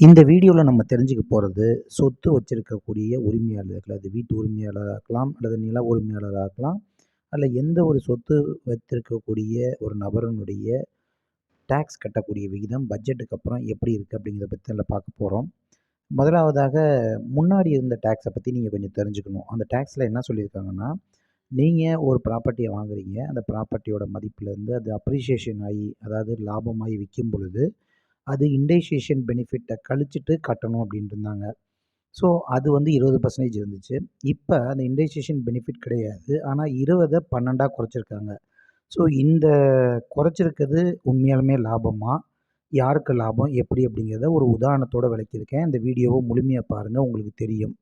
இந்த வீடியோவில் நம்ம தெரிஞ்சுக்க போகிறது சொத்து வச்சிருக்கக்கூடிய உரிமையாளர்கள் அது வீட்டு உரிமையாளராக இருக்கலாம் அல்லது நில உரிமையாளராக இருக்கலாம் அல்ல எந்த ஒரு சொத்து வைத்திருக்கக்கூடிய ஒரு நபரனுடைய டேக்ஸ் கட்டக்கூடிய விகிதம் பட்ஜெட்டுக்கு அப்புறம் எப்படி இருக்குது அப்படிங்கிறத பற்றி அதில் பார்க்க போகிறோம் முதலாவதாக முன்னாடி இருந்த டேக்ஸை பற்றி நீங்கள் கொஞ்சம் தெரிஞ்சுக்கணும். அந்த டேக்ஸில் என்ன சொல்லியிருக்காங்கன்னா நீங்கள் ஒரு ப்ராப்பர்ட்டியை வாங்குறீங்க. அந்த ப்ராப்பர்ட்டியோட மதிப்புலேருந்து அது அப்ரிஷியேஷன் ஆகி அதாவது லாபமாகி விற்கும் பொழுது அது இண்டைசேஷன் பெனிஃபிட்டை கழிச்சிட்டு கட்டணும் அப்படின்ட்டு இருந்தாங்க ஸோ அது வந்து இருபது பர்சன்டேஜ் இருந்துச்சு. இப்போ அந்த இண்டைசேஷன் பெனிஃபிட் கிடையாது. ஆனால் இருபதை பன்னெண்டாக குறைச்சிருக்காங்க. ஸோ இந்த குறைச்சிருக்கிறது உண்மையாலுமே லாபமாக யாருக்கு லாபம்? எப்படி? அப்படிங்கிறத ஒரு உதாரணத்தோடு விளக்கியிருக்கேன். இந்த வீடியோவை முழுமையாக பாருங்கள் உங்களுக்கு தெரியும்.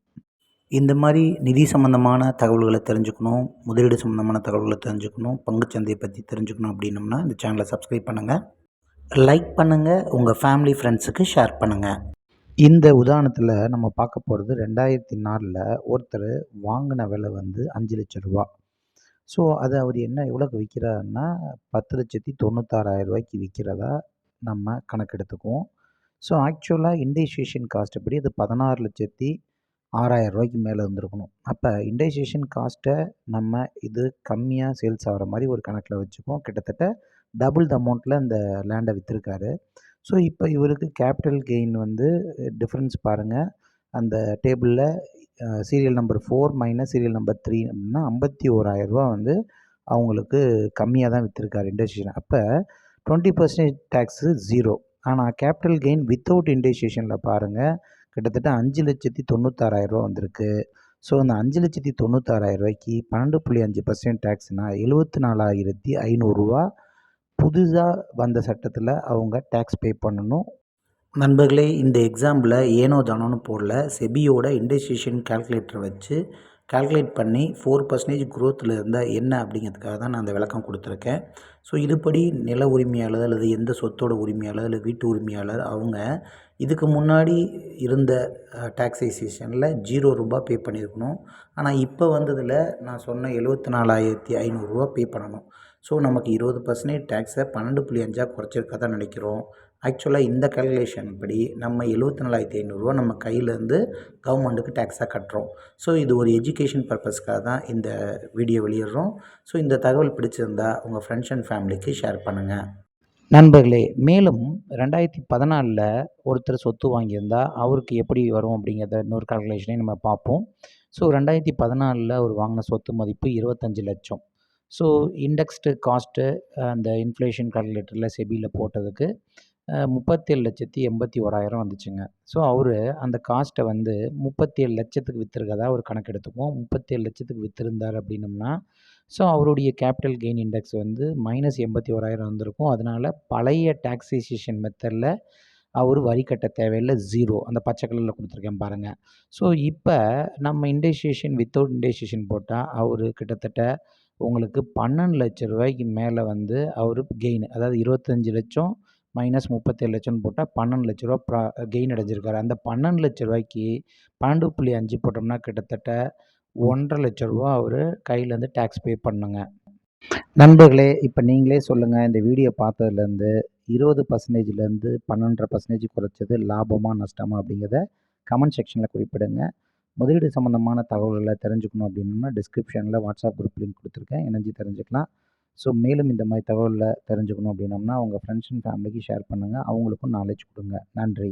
இந்த மாதிரி நிதி சம்மந்தமான தகவல்களை தெரிஞ்சுக்கணும். முதலீடு சம்மந்தமான தகவல்களை தெரிஞ்சுக்கணும். பங்குச்சந்தையை பற்றி தெரிஞ்சுக்கணும் அப்படின்னம்னா இந்த சேனலை சப்ஸ்கிரைப் பண்ணுங்கள் லைக் பண்ணுங்கள் உங்கள் ஃபேமிலி ஃப்ரெண்ட்ஸுக்கு ஷேர் பண்ணுங்கள் இந்த உதாரணத்தில் நம்ம பார்க்க போகிறது ரெண்டாயிரத்தி நாலில் ஒருத்தர் வாங்கின விலை வந்து அஞ்சு லட்ச ரூபா. ஸோ அது அவர் என்ன எவ்வளோக்கு விற்கிறாருன்னா பத்து லட்சத்தி தொண்ணூத்தாறாயிரம் ரூபாய்க்கு விற்கிறதா நம்ம கணக்கெடுத்துக்குவோம். ஸோ ஆக்சுவலாக இண்டஸ்ட்ரியேஷன் காஸ்ட் எப்படி அது பதினாறு லட்சத்தி ஆறாயிரம் ரூபாய்க்கு மேலே இருந்திருக்கணும் அப்போ இண்டஸ்ட்ரியேஷன் காஸ்ட்டை நம்ம இது கம்மியாக சேல்ஸ் ஆகிற மாதிரி ஒரு கணக்கில் வச்சுப்போம் கிட்டத்தட்ட டபுள் த அமௌண்ட்டில் இந்த லேண்டை விற்றுருக்காரு ஸோ இப்போ இவருக்கு கேபிட்டல் கெயின் வந்து டிஃப்ரென்ஸ் பாருங்கள் அந்த டேபிளில் serial number four minus serial number three அப்படின்னா ஐம்பத்தி ஓராயிரரூபா வந்து அவங்களுக்கு கம்மியாக தான் விற்றுருக்காரு இண்டஸ்ட்ரியேஷன் அப்போ டுவெண்ட்டி பர்சன்டேஜ் டேக்ஸு ஜீரோ ஆனால் கேபிட்டல் கெயின் வித்தவுட் இண்டஸ்ட்ரியேஷனில் பாருங்கள் கிட்டத்தட்ட அஞ்சு லட்சத்தி தொண்ணூத்தாறாயிரரூபா வந்திருக்கு. ஸோ அந்த அஞ்சு லட்சத்தி தொண்ணூத்தாறாயிரம் ரூபாய்க்கு பன்னெண்டு புள்ளி அஞ்சு பர்சன்ட் டேக்ஸ்னால் எழுபத்தி நாலாயிரத்தி ஐநூறுரூவா புதுசாக வந்த சட்டத்தில் அவங்க டேக்ஸ் பே பண்ணணும். நண்பர்களே இந்த எக்ஸாம்பிளை ஏனோ தானோன்னு போடல. செபியோட இண்டஸ்ட்ரியேஷன் கால்குலேட்டர் வச்சு கால்குலேட் பண்ணி ஃபோர் பர்சன்டேஜ் குரோத்தில் இருந்தால் என்ன அப்படிங்கிறதுக்காக தான் நான் அந்த விளக்கம் கொடுத்துருக்கேன். ஸோ இதுபடி நில உரிமையாளர் அல்லது எந்த சொத்தோட உரிமையாளர் அல்லது வீட்டு உரிமையாளர் அவங்க இதுக்கு முன்னாடி இருந்த டாக்ஸைசேஷனில் ஜீரோ ரூபா பே பண்ணியிருக்கணும். ஆனால் இப்போ வந்ததில் நான் சொன்ன எழுபத்தி நாலாயிரத்தி ஐநூறுரூவா பே பண்ணணும். ஸோ நமக்கு இருபது பர்சன்டேஜ் டேக்ஸை பன்னெண்டு புள்ளி அஞ்சாக குறைச்சிருக்கா தான் நினைக்கிறோம். ஆக்சுவலாக இந்த கேல்குலேஷன் படி நம்ம எழுபத்தி நாலாயிரத்தி ஐநூறுரூவா நம்ம கையிலேருந்து கவர்மெண்ட்டுக்கு டேக்ஸாக கட்டுறோம். ஸோ இது ஒரு எஜுகேஷன் பர்பஸ்க்காக தான் இந்த வீடியோ வெளியிடுறோம். ஸோ இந்த தகவல் பிடிச்சிருந்தா உங்கள் ஃப்ரெண்ட்ஸ் அண்ட் ஃபேமிலிக்கு ஷேர் பண்ணுங்கள் நண்பர்களே மேலும் ரெண்டாயிரத்தி பதினாலில் ஒருத்தர் சொத்து வாங்கியிருந்தால் அவருக்கு எப்படி வரும் அப்படிங்கிறத இன்னொரு கால்குலேஷனையும் நம்ம பார்ப்போம். ஸோ ரெண்டாயிரத்தி பதினாலில் அவர் வாங்கின சொத்து மதிப்பு இருபத்தஞ்சி லட்சம். ஸோ இண்டெக்ஸ்டு காஸ்ட்டு அந்த இன்ஃப்ளேஷன் கால்குலேட்டரில் செபியில் போட்டதுக்கு முப்பத்தேழு லட்சத்தி எண்பத்தி ஓராயிரம் வந்துச்சுங்க. ஸோ அவர் அந்த காஸ்ட்டை வந்து முப்பத்தேழு லட்சத்துக்கு விற்றுருக்கதா ஒரு கணக்கு எடுத்துக்குவோம் முப்பத்தேழு லட்சத்துக்கு விற்றுருந்தார் அப்படின்னம்னா ஸோ அவருடைய கேபிட்டல் கெயின் இண்டெக்ஸ் வந்து மைனஸ் எண்பத்தி ஓராயிரம் வந்திருக்கும். அதனால் பழைய டாக்ஸேஷன் மெத்தடில் அவர் வரி கட்ட தேவையில்லை ஜீரோ அந்த பச்சை கலரில் கொடுத்துருக்கேன் பாருங்கள் ஸோ இப்போ நம்ம இண்டஸ்ட்ரியேஷன் வித்தவுட் இண்டஸ்ட்ரியேஷன் போட்டால் அவர் கிட்டத்தட்ட உங்களுக்கு பன்னெண்டு லட்ச ரூபாய்க்கு மேலே வந்து அவர் கெயின் அதாவது இருபத்தஞ்சி லட்சம் மைனஸ் முப்பத்தேழு லட்சம்னு போட்டால் பன்னெண்டு லட்ச ரூபா ப்ரா கெயின் அடைஞ்சிருக்காரு. அந்த பன்னெண்டு லட்ச ரூபாய்க்கு பன்னெண்டு புள்ளி அஞ்சு போட்டோம்னா கிட்டத்தட்ட ஒன்றரை லட்ச ரூபா அவர் கையிலேருந்து டேக்ஸ் பே பண்ணுங்க. நண்பர்களே இப்போ நீங்களே சொல்லுங்கள் இந்த வீடியோ பார்த்ததுலேருந்து இருபது பர்சன்டேஜ்லேருந்து பன்னெண்டரை பர்சன்டேஜ் குறைச்சது லாபமாக நஷ்டமா அப்படிங்கிறத கமெண்ட் செக்ஷனில் குறிப்பிடுங்க. முதலீடு சம்மந்தமான தகவல்களை தெரிஞ்சுக்கணும் அப்படின்னா டிஸ்கிரிப்ஷனில் வாட்ஸ்அப் குரூப் லிங்க் கொடுத்துருக்கேன். இணைஞ்சு தெரிஞ்சுக்கலாம். ஸோ மேலும் இந்த மாதிரி தகவலில் தெரிஞ்சுக்கணும் அப்படின்னம்னா உங்கள் ஃப்ரெண்ட்ஸ் அண்ட் ஃபேமிலிக்கு ஷேர் பண்ணுங்கள் அவங்களுக்கும் நாலேஜ் கொடுங்க. நன்றி.